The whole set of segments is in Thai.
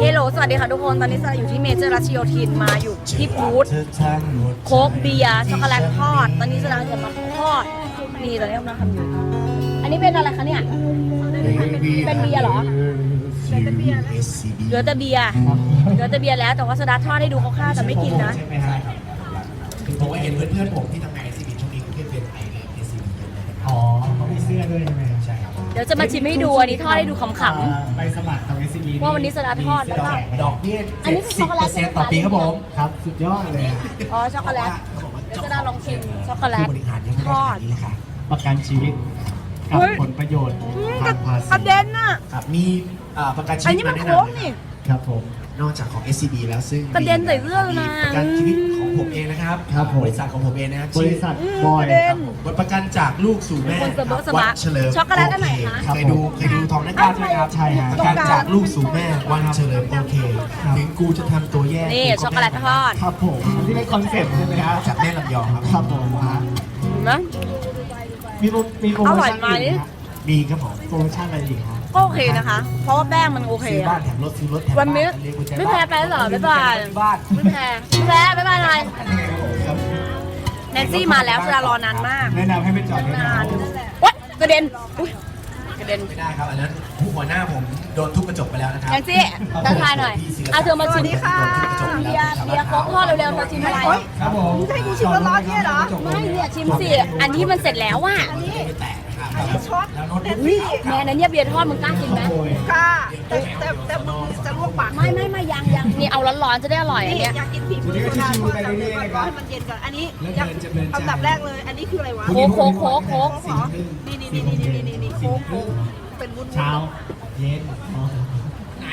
เฮลโลสวัสดีค่ะทุกคน ตอนนี้สระอยู่ที่เมเจอร์รัชโยธินมาอยู่ที่บูธโค้กเบียร์ช็อกโกแลตทอด ตอนนี้สระจะมาทอดนี่ตอนนี้กำลังทำอยู่ อันนี้เป็นอะไรคะเนี่ย เป็นเบียร์เหรอเหลือแต่เบียร์เหลือแต่เบียร์แล้วแต่ว่าสดาทอดให้ดูคร่าวๆแต่ไม่กินนะใช่ไหมฮะผมก็เห็นเพื่อนๆผมที่ทำงาน SCB ช่วงนี้ก็เป็นไอเอ SCB เยอะเลยอ๋อเขามีเสื้อด้วยใช่ไหมครับใช่ครับ เดี๋ยวจะมาชิมให้ดูอันนี้ทอดให้ดูขำ ไปสมัครทำ SCB ว่าวันนี้สลัดทอดแล้วก็ ดอกเบี้ยอันนี้คือช็อกโกแลต70%ต่อปีครับผมครับ สุดยอดเลยอะๆอ๋อช็อกโกแลต เขาบอกว่าเดี๋ยวจะได้ลองชิมช็อกโกแลตผู้บริหารยังไม่ทได้อขาดดนี้เลยค่ะประกันชีวิตกับเฮ้ยผลประโยชน์ทางภาษีกระเด็นน่ะ ครับมีอ่าประกันชีอันวิตนี้มันมาแนะโค้งนำนี่ ครับผม นอกจากของ SCB แล้วซึ่งกระเด็นใส่เสื้อเลยนะมีประกันชีวิตของผมเองนะครับครับผม บริษัทของผมเองนะครับบริษัทอืมบอยกระเด็นบทประกันจากลูกสู่แม่คนเสมอครับสมะวัดเฉลิมช็อกโกแลตอันไหนคะเคยดูเคยดูทองนักการใช่ไหมครับใช่ฮะ ประกันจากลูกสู่แม่วันเฉลิมโอเค ถึงกูจะทำตัวแย่นี่กูช็อกโกแลตทอดครับผมอันนี้เป็นคอนเซ็ปต์ใช่ไหมครับจากแม่ลำยองครับ ครับผมฮะเห็นไหมมีโปรมีโปรโมอร่อยชั่นไหมอีกฮะ มีครับผมโปรโมชั่นอะไรอีกฮะก็โอเคนะคะ เพราะว่าแป้งมันโอเคซื้อบ้าอะ นแถมรถซื้อรถแถมวันนี้บ้าเรียกกุญจไม่แพ้ไปแล้วเหรอบ๊ายบาย บ้านไม่แพ้ไม่แพ้บ๊ายบายหน่อยแนนซี่มาแล้วเวลารอนานมาก แนะนำให้ไปจอดด้วยนะนานโอ๊ยกระเด็นอุ๊ยกระเด็นไม่ได้ครับอันนั้นผู้หัวหน้าผมโดนทุบกระจกไปแล้วนะครัแนนซี่ทักทายหน่อยอะเธอมาชิมโดนทุบกระจกไปเบีแล้ยวร์เบียร์โค้กทอดเร็วๆเธอชิมอะไรครับผมให้กูชิมร้อนๆเนี่ยเหรอ ไม่เนี่ยชิมสิอันที่มันเสร็จแล้วอะ ไม่แตก นะครับช็อตแล้วโน้ตบุ๊กอุ๊ยแม่นั้นเนี่ยเบียร์ทอดมึงกล้ากินไหมโอ้ยค่ะแต่แต่แต่มึงจะลวกปากไม่ไม่ไม่ยังยังนี่เอาร้อนๆจะได้อร่อยอันนี่เนี้ยอยากกินผีมือโซดาก่อนแต่เดี๋ยวก่อนให้มันเย็นก่อนอันนี้อยากอันดับแรกเลย อันนี้คืออะไรวะโค้กโค้กโค้กโค้กโค้กเหรอนี่นี่นี่นี่นี่นี่นี่โค้กโค้กเป็นวุ้นๆเช้าเย็นอ๋อไหน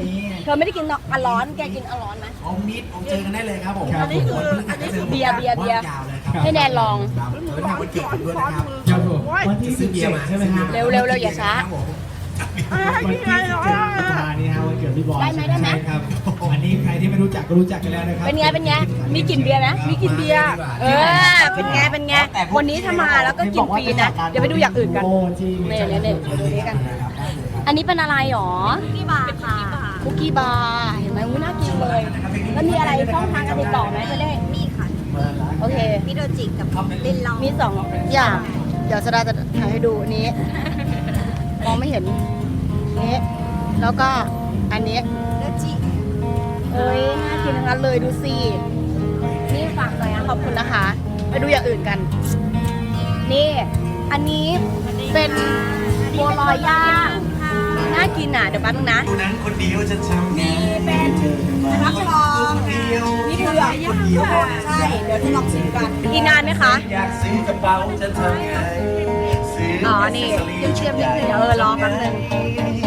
นี่เธอไม่ได้กินอันร้อนแกกินอันร้อนไหมอ๋อมิดผมเจอกันได้เลยครับผมครับอันนี้คืออันนี้คือ เบียร์เบียร์เบียร์ยาวเลยครับ ให้แนนลอง ครับแล้วทำวันเกิดผมด้วยนะครับครับผมวันที่ซื้อเบียร์มา17ใช่ไหมฮะเร็วเร็วเร็วอย่าช้า ครับผมวันที่17กุมภานี้ฮะวันเกิดพี่บอยได้ไหมได้ไหม ใช่ครับอันนี้ใครที่ไม่รู้จักก็รู้จักกันแล้วนะครับ เป็นไงเป็นไงมีกลิ่นเบียร์ไหมมีกลิ่นเบียร์เออเป็นไงเป็นไงวันนี้ถ้ามาแล้วก็กินฟรีนะเดี๋ยวไปดูอย่างอื่นกันโอ้ที่เนี่ยเนี่ยเนี่ยดูนี้กัน อันนี้เป็นอะไรหรอคุกกี้บาร์ค่ะคุกกี้บาร์เห็นไหมอุ้ยน่ากินเลย แล้วมีอะไรช่องทางการติดต่อไหมจะได้มีค่ะ โอเคมีโดจิกับลินลองมีสองอย่าง เดี๋ยวสดาจะถ่ายให้ดูอันนี้ มองไม่เห็นนี้ แล้วก็อันนี้โดจิเอ้ยน่ากินทั้งนั้นเลยดูสิ นี่ฝากหน่อยนะขอบคุณนะคะ ไปดูอย่างอื่นกัน นี่ อันนี้เป็นบัวลอยย่างน่า กินอะเดี๋ยวแป๊บนึงนะดูนั้นคนเดียวจะทำไงเป็นรับรองเดียวนี่คือคนเดียวใช่เดี๋ยวจะลองชิมกันกินนานไหมคะอยากซื้อกระเป๋าจะทำไงซื้อ๋อนี่เชียมๆนิดนึงเดี๋ยวเออรอแป๊บนึง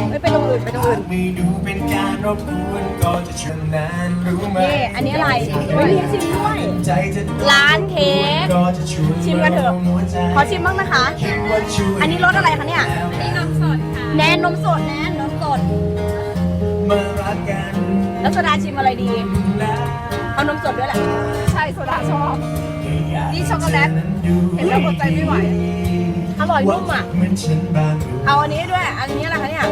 ไม่ไปตรงอื่นไปตรงอื่นไม่ดูเป็นการรบกวนก็จะชนนานรู้ไหมนี่อันนี้อะไรไม่มีชิมด้วยใจจะโดร้านเค้กก็จะชวนชิมกันเถอะหัวใจขอชิมบ้างนะคะคิดว่าช่วยอันนี้รสอะไรคะเนี่ยนี่นมสด แนนนมสดแนนนมสดมารักกันแล้วโซดาชิมอะไรดีแล้วเอานมสดด้วยแหละ ใช่โซดาชอบ นี่ช็อกโกแลต เห็เห็นแล้วอดใจไม่ไหว อร่อยนุ่มอะเหมือนฉันบ้างอยู่เอาอันนี้ด้วย อันนี้อะไรคะเนี่ย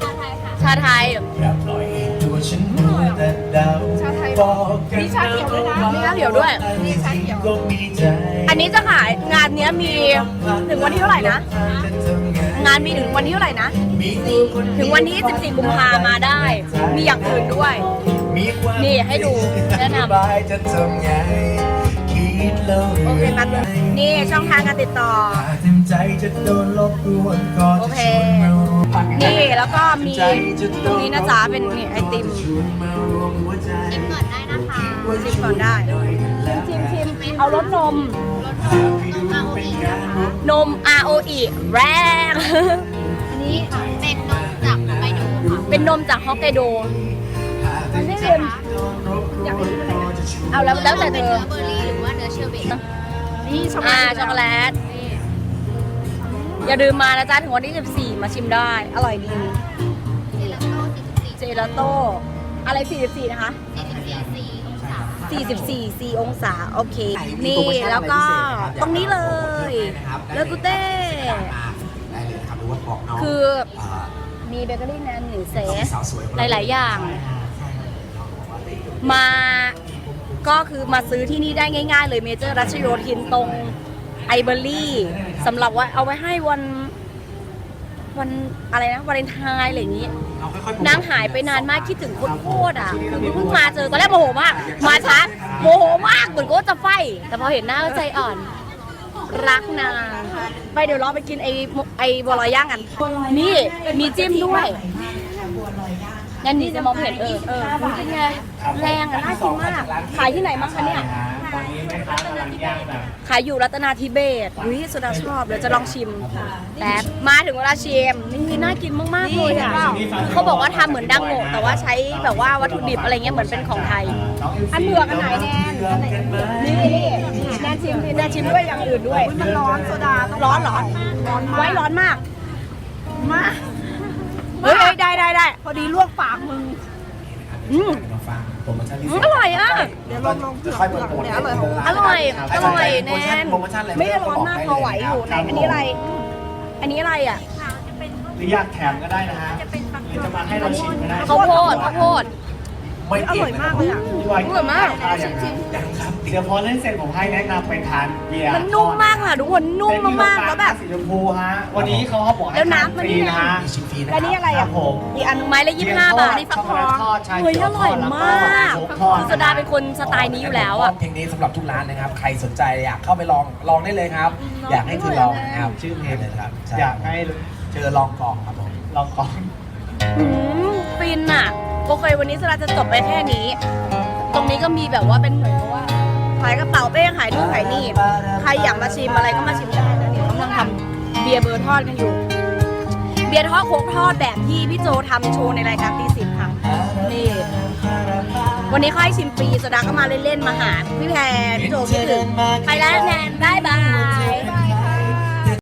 ชาไทยค่ะ ชาไทยอย่าปล่อยให้ตัวฉันมัวแต่เดาชาไทยบอกกันมีชาเขียวด้วยนะมีชาเขียวด้วยนี่ชาเขียวก็มีใจอันนี้จะขายงานเนี้ยมีถึงวันที่เท่าไหร่นะ งานมีถึงวันที่เท่าไหร่นะ ถึงวันที่ 14 กุมภามาได้ มีอย่างอื่นด้วยมีความนี่ให้ดูแนะนำอธิบายจะทำไงคิดแล้วโอเคแป๊บนึงนี่ช่องทางการติดต่อถ้าเต็มใจจะโดนลบกวนก็โอจะเคชวนมาร่วมนี่แล้วก็มีตรงนี้นะจ๊ะเป็นนี่ไอติมชวนมารวมหัวใจชิมก่อนได้นะคะชิมก่อนได้ชิมชิมชิม เอารสนมเป็นการรบนม ROE แรง อันนี้เป็นนมจากฮอกไกโดค่ะเป็นนมจากฮอกไกโด มันไม่เค็มอยากให้ดูอะไรกันเอาแล้วแล้วแต่เธเป็นอเนื้อเบอร์รี่หรือว่าเนื้อเชอร์เบตนี่ช็อกโกแลอ่าตช็อกโกแลต นี่อย่าลืมมานะจ๊ะ ถึงวันที่ 14 มาชิมได้ อร่อยดี เจลาโต้เจลาโต้ อะไร 44 นะคะ 44 44 44 4 องศา โอเค นี่แล้วก็ตรงนี้เลยเลอกูเต้ได้เลยนะครับหรือว่าบอกน้องคือามีเบเกอรี่แนนหนึ่งเซต้องมีสสาวสวยของหเรลาย ๆ อย่างสมาก็คือมาซื้อที่นี่ได้ง่าย ๆ เลยเมเจอร์รัชโยธินตรงไอเบอรี่สำหรับว่าเอาไว้ให้วัน วันอะไรนะวาเลนไทน์อะไรอย่างนี้เราค่อยๆนางหายไปนานมากคิดถึงคนโคตรอะคือเพิ่งมาเจอตอนแรกโมโหมาก มาช้าโมโหมากเหมือนก็จะไฟ แต่พอเห็นหน้าก็ใจอ่อน รักนาง ไปเดี๋ยวเราไปกินไอ้ไอ้บัวลอยย่างกัน นี่มีจิ้มด้วยนั่นนี่จะมองเห็นเออเอออุ๊ยเป็นไงแรงอะน่ากินมาก ขายที่ไหนบ้างคะเนี่ย ตอนนี้แม่ค้า กำลังย่างแบบขายอยู่รัตนาธิเบศอุ้ยสุดาชอบเดี๋ยวจะลองชิมแต่มาถึงเวลาชิมนี่น่ากินมากๆเลยอะเขาบอกว่าทำเหมือนดังโงะแต่ว่าใช้แบบว่าวัตถุดิบอะไรเงี้ยเหมือนเป็นของไทย อันเผือกอันไหนแนนนี่นี่แนนชิมแนนชิมด้วยอย่างอื่นด้วยมันร้อนโซดาต้องร้อนเหรอร้อนไว้ร้อนมากมากเฮ้ยได้ได้ได้พอดีลวกปากมึงอืมมาฟัง โปรโมชั่นพิอืเศมษอร่อยอะเดี๋ยวลองลองเผือกค่อยๆเผืเปิดอกโปรเนี่ยอร่อยของอร่อยอร่อยแนนโปรโมชั่นอะไรไม่ได้ร้อนมากพอไหวอยู่ไหนอันนี้อะไร อันนี้อะไรอะหรืออยากแถมก็ได้นะฮะหรือจะมาให้เราชิมก็ได้ข้าวโพดข้าวโพด ไม่อร่อยมากเลยอะพี่บอยอร่อยมากข้าวยังไงยังครับเดี๋ยวพอเล่นเสร็จผมให้แนะนำไปทานเบียร์มันนุ่มมากค่ะทุกคนนุ่มมากๆแล้วแบบสีชมพูฮะวันนี้เขาบอกให้แล้วทานน้ำมันฟรีนี่นะฮะมีชิมฟรีนะคและรับนี่อะไรครัอะบผมอีกอันหนึ่งไม้ละยี่สิบห้าบาทนี่ฟักทองช็อกโกแลตทอดชาเฮ้ยเขีอยวร่อยทอดมากแล้วก็โค้กทอดคือโซดาเป็นคนสไตล์นี้อยู่แล้วอะเพลงนี้สำหรับทุกร้านนะครับ ใครสนใจอยากเข้าไปลองลองได้เลยครับ อยากให้คือลองนะครับชื่อเพลงเลยนะครับช่อยากให้เจอลองกองครับผมลองก่อนอืมฟินอะ โอเควันนี้สราจะจบไปแค่นี้ ตรงนี้ก็มีแบบว่าเป็นเหมือนกับว่า ขายกระเป๋าเป้ขายนู่นขายนี่ใครอยากมาชิมอะไรก็มาชิมได้นะเนี่ยกำลังทำเบียร์เบอร์ทอดกันอยู่ เบียร์ทอดโค้กทอดแบบที่พี่โจทำโชว์ในรายการตีสิบค่ะนี่วันนี้เขาให้ชิมฟรีโซดาก็มาเล่นๆมาหาพี่แพรพี่โจพี่ถึงไปแล้วแนนบายบาย